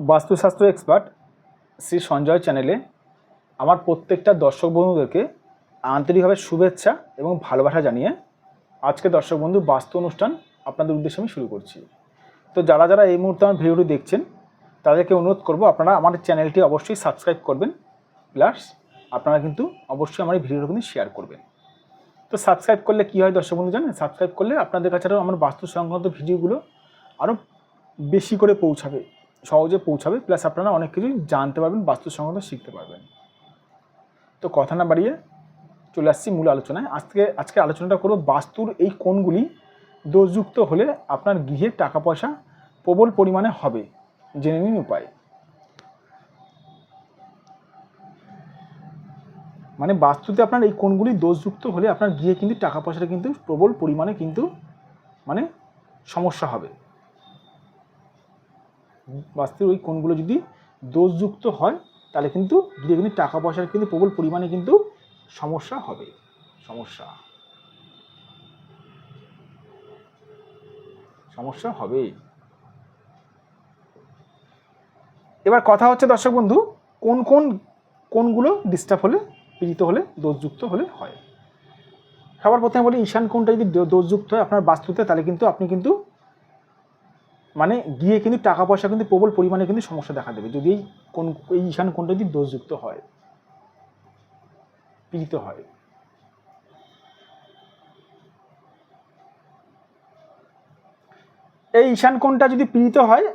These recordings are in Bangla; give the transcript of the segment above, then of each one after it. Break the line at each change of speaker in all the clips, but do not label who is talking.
বাস্তুশাস্ত্র এক্সপার্ট শ্রী সঞ্জয় চ্যানেলে আমার প্রত্যেকটা দর্শক বন্ধুদেরকে আন্তরিকভাবে শুভেচ্ছা এবং ভালোবাসা জানিয়ে আজকে দর্শক বন্ধু বাস্তু অনুষ্ঠান আপনাদের উদ্দেশ্যে আমি শুরু করছি। তো যারা যারা এই মুহূর্তে আমার ভিডিওটি দেখছেন, তাদেরকে অনুরোধ করব আপনারা আমার চ্যানেলটি অবশ্যই সাবস্ক্রাইব করবেন প্লাস আপনারা কিন্তু অবশ্যই আমার এই ভিডিওটা কিন্তু শেয়ার করবেন। তো সাবস্ক্রাইব করলে কী হয় দর্শক বন্ধু জানেন? সাবস্ক্রাইব করলে আপনাদের কাছে আরও আমার বাস্তু সংক্রান্ত ভিডিওগুলো আরও বেশি করে পৌঁছাবে। সহজে পৌঁছাবে প্লাস আপনারা অনেক কিছু জানতে পারবেন, বাস্তু সংক্রান্ত শিখতে পারবেন। তো কথা না বাড়িয়ে চলে আসছি মূল আলোচনায়। আজকে আজকে আলোচনাটা করব বাস্তুর এই কোণগুলি দোষযুক্ত হলে আপনার গৃহে টাকা পয়সা প্রবল পরিমাণে হবে, জেনে নিন উপায়। মানে বাস্তুতে আপনার এই কোণগুলি দোষযুক্ত হলে আপনার গৃহে কিন্তু টাকা পয়সাটা কিন্তু প্রবল পরিমাণে কিন্তু মানে সমস্যা হবে। বাস্তুর ওই কোণগুলো যদি দোষযুক্ত হয়, তাহলে কিন্তু গৃহে কিন্তু টাকা পয়সার কিন্তু প্রবল পরিমাণে কিন্তু সমস্যা হবে। সমস্যা। সমস্যা হবেই এবার কথা হচ্ছে, দর্শক বন্ধু, কোন কোন কোনগুলো ডিস্টার্ব হলে, পীড়িত হলে, দোষযুক্ত হলে হয়? সবার প্রথমে বলি, ঈশান কোনটা যদি দোষযুক্ত হয় আপনার বাস্তুতে, তাহলে কিন্তু আপনি কিন্তু মানে গিয়ে কিন্তু টাকা পয়সা কিন্তু প্রবল পরিমাণে কিন্তু সমস্যা দেখা দেবে। যদি এই কোন, এই ঈশান কোণটা যদি দোষযুক্ত হয়, পীড়িত হয়। এই ঈশান কোণটা যদি পীড়িত হয়,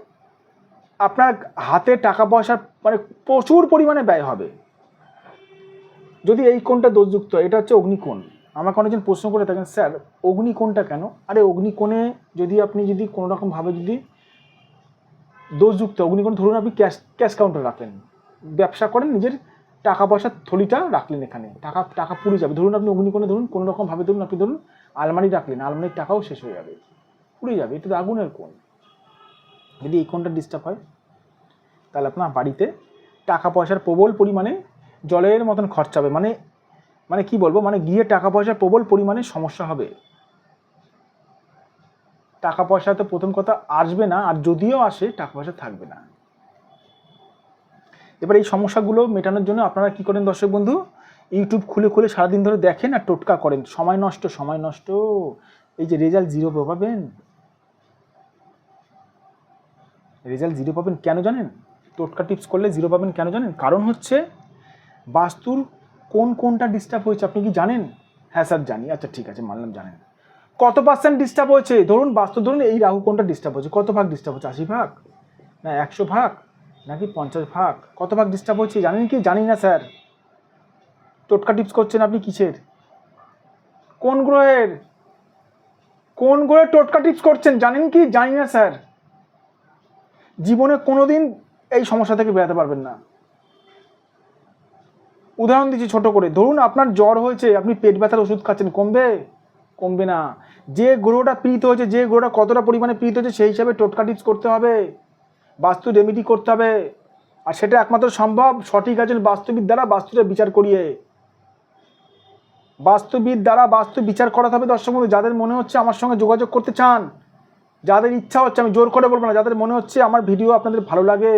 আপনার হাতে টাকা পয়সা মানে প্রচুর পরিমাণে ব্যয় হবে। যদি এই কোণটা দোষযুক্ত এটা হচ্ছে অগ্নিকোণ। আমাকে অনেকজন প্রশ্ন করে থাকেন, স্যার অগ্নিকোণটা কেন? আরে অগ্নিকোণে যদি আপনি যদি কোনো রকমভাবে যদি দোষযুক্ত অগ্নিকোণ ধরুন আপনি ক্যাশ ক্যাশ কাউন্টার রাখলেন, ব্যবসা করেন, নিজের টাকা পয়সার থলিটা রাখলেন এখানে, টাকা টাকা পুড়ে যাবে। ধরুন আপনি অগ্নিকোণে ধরুন, কোনো রকমভাবে ধরুন আপনি ধরুন আলমারি রাখলেন, আলমারির টাকাও শেষ হয়ে যাবে, পুড়ে যাবে, এটা তো আগুনের কোণ। যদি এই কোণটা ডিস্টার্ব হয়, তাহলে আপনার বাড়িতে টাকা পয়সার প্রবল পরিমাণে জলের মতন খরচা হবে মানে মানে কি বলব? মানে গিয়ে টাকা পয়সার প্রবল পরিমাণে সমস্যা হবে। টাকা পয়সা তো প্রথম কথা আসবে না, আর যদিও আসে টাকা পয়সা থাকবে না। এবার এই সমস্যাগুলো মেটানোর জন্য আপনারা কি করেন দর্শক বন্ধু? ইউটিউব খুলে খুলে সারাদিন ধরে দেখেন আর টোটকা করেন। সময় নষ্ট সময় নষ্ট। এই যে রেজাল্ট জিরো পাবেন। রেজাল্ট জিরো পাবেন কেন জানেন? টোটকা টিপস করলে জিরো পাবেন কেন জানেন? কারণ হচ্ছে বাস্তুর কোন কোনটা ডিস্টার্ব হয়েছে আপনি কি জানেন? হ্যাঁ স্যার, জানি। আচ্ছা ঠিক আছে, মানলাম, জানেন। কত পার্সেন্ট ডিস্টার্ব হয়েছে? ধরুন, বাস্তব ধরুন, এই রাহু কোনটা ডিস্টার্ব হয়েছে? কত ভাগ ডিস্টার্ব হচ্ছে আশি ভাগ? না, একশো ভাগ? নাকি পঞ্চাশ ভাগ? কত ভাগ ডিস্টার্ব হচ্ছে জানেন কি? জানি না, স্যার। টোটকা টিপস করছেন আপনি কিসের? কোন গ্রহের? কোন গ্রহের টোটকা টিপস করছেন? জানেন কি? জানি না, স্যার। জীবনে কোনোদিন এই সমস্যা থেকে বেরোতে পারবেন না। উদাহরণ দিচ্ছি ছোট করে। ধরুন আপনার জ্বর হয়েছে, আপনি পেট ব্যথার ওষুধ খাচ্ছেন, কমবে? কমবে না। যে গ্রহটা পীড়িত হয়েছে, যে গ্রহটা কতটা পরিমাণে পীড়িত হয়েছে, সেই হিসাবে টোটকা টিপস করতে হবে, বাস্তু রেমেডি করতে হবে। আর সেটা একমাত্র সম্ভব, সঠিক আছেন বাস্তুবিদ দ্বারা বাস্তুটা বিচার করিয়ে। বাস্তুবিদ দ্বারা বাস্তু বিচার করাতে হবে দর্শক বন্ধু, যাদের মনে হচ্ছে আমার সঙ্গে যোগাযোগ করতে চান, যাদের ইচ্ছা হচ্ছে, আমি জোর করে বলব না, যাদের মনে হচ্ছে আমার ভিডিও আপনাদের ভালো লাগে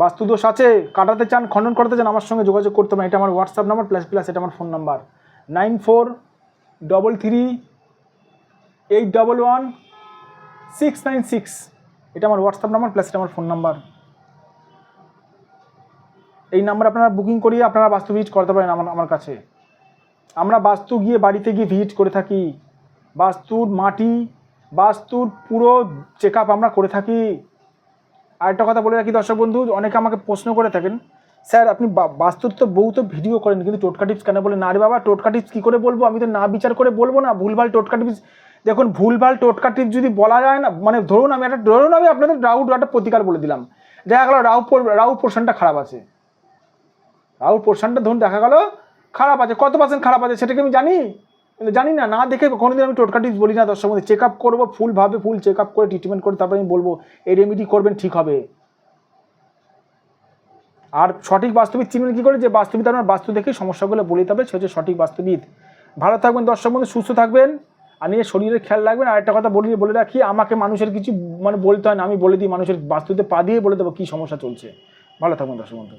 বাস্তুদোষ আছে, কাটাতে চান, খণ্ডন করতে চান, আমার সঙ্গে যোগাযোগ করতে পারেন। এটা আমার হোয়াটসঅ্যাপ নাম্বার প্লাস প্লাস এটা আমার phone number nine four double three eight double one six nine six এটা আমার হোয়াটসঅ্যাপ নাম্বার প্লাস এটা আমার ফোন নাম্বার এই নাম্বার আপনারা বুকিং করিয়ে আপনারা বাস্তু ভিজিট করতে পারেন আমার আমার কাছে। আমরা বাস্তু গিয়ে বাড়িতে গিয়ে ভিজিট করে থাকি। বাস্তুর মাটি, বাস্তুর পুরো চেক আমরা করে থাকি। আরেকটা কথা বলে রাখি দর্শক বন্ধু, অনেকে আমাকে প্রশ্ন করে থাকেন, স্যার, আপনি বাস্তুর তো বউ তো ভিডিও করেন, কিন্তু টোটকা টিপস কেন বলে? না রে বাবা, টোটকা টিপস কী করে বলব? আমি তো না বিচার করে বলব না, ভুলভাল টোটকা টিপস, দেখুন, ভুলভাল টোটকা টিপস যদি বলা যায় না মানে ধরুন আমি একটা, ধরুন আমি আপনাদের রাহু একটা প্রতিকার বলে দিলাম। দেখা গেলো রাউ রাউ পোর্শনটা খারাপ আছে। রাহু পোর্শনটা ধরুন দেখা গেল খারাপ আছে, কত পার্সেন্ট খারাপ আছে সেটাকে আমি জানি? জানি না না দেখে কোনোদিন আমি টোটকা টিপস বলি না দর্শক মধ্যে চেক আপ করব ফুলভাবে ফুল চেক আপ করে ট্রিটমেন্ট করে তারপরে আমি বলব, এই রেমেডি করবেন, ঠিক হবে। আর সঠিক বাস্তবিক চিনবেন কী করে? যে বাস্তবিক আপনার বাস্তু দেখে সমস্যাগুলো বলে হবে, সে হচ্ছে সঠিক বাস্তবিক ভালো থাকবেন, দর্শক বন্ধু, সুস্থ থাকবেন, আর নিজের শরীরের খেয়াল রাখবেন। আর একটা কথা বলি, বলে রাখি, আমাকে মানুষের কিছু মানে বলতে হয় না, আমি বলে দিই, মানুষের বাস্তুতে পা দিয়ে বলে দেবো কী সমস্যা চলছে। ভালো থাকবেন, দর্শক বন্ধু।